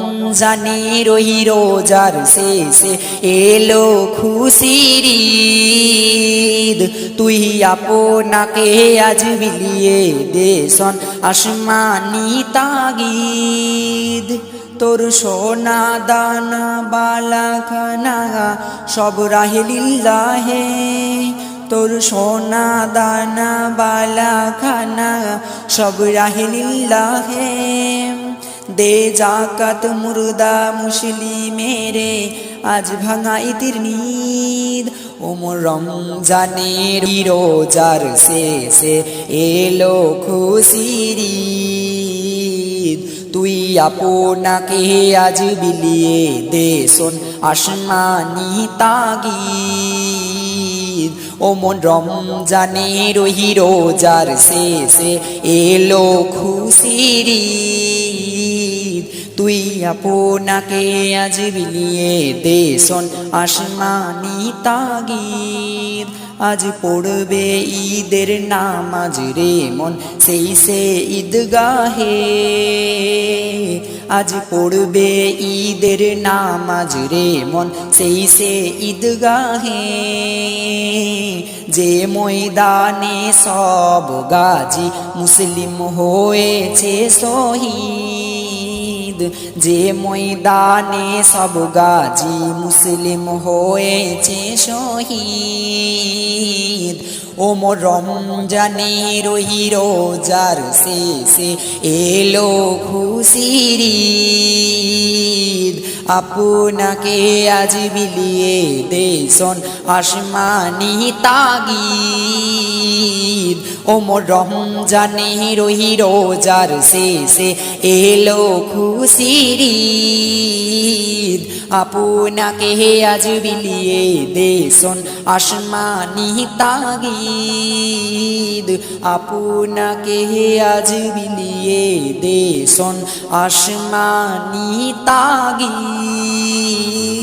রমজানে রহি রোজার শেষে এলো খুশির তুই আপনাকে আজ বিলিয়ে দেশন আসমানি তাগিদ। তোর সোনা দানা, বালা খানা, সব রাহিলিল্লাহে। তোর সোনা দানা, বালা খানা, সব রাহিলিল্লাহে। দে জাকাত মুর্দা মুসলিমেরে, আজ ভাঙা ইতির নিদ। ওমর রমজানের রোজার শেষে এলো খুশির তুই আপনাকে আজ বিলিয়ে দেশন আসমানি তাগিদ। মন রমজানের ওই রোজার শেষে এলো খুশির আপনাকে আজ বিলিয়ে দেশন আসমানি তাগিদ। আজ পড়বে ঈদের নামাজ রে মন, সেই সে ঈদগাহে। আজ পড়বে ঈদের নামাজ রে মন, সেই সে ঈদগাহে। যে ময়দানে সব গাজী মুসলিম হয়েছে শহীদ। যে ময়দানে সব গাজী মুসলিম হয়েছে শহীদ। ওমর রমজানের ওই রোজার শেষে এলো খুশির আপনাকে আজ বিলিয়ে দেশন আসমানি তাগিদ। ওমর রমজানের ওই রোজার শেষে এলো খুশির আপনাকে আজ বিলিয়ে দেশন আসমানি তাগিদ। আপনাকে আজ বিলিয়ে দেশন আসমানি তাগিদ।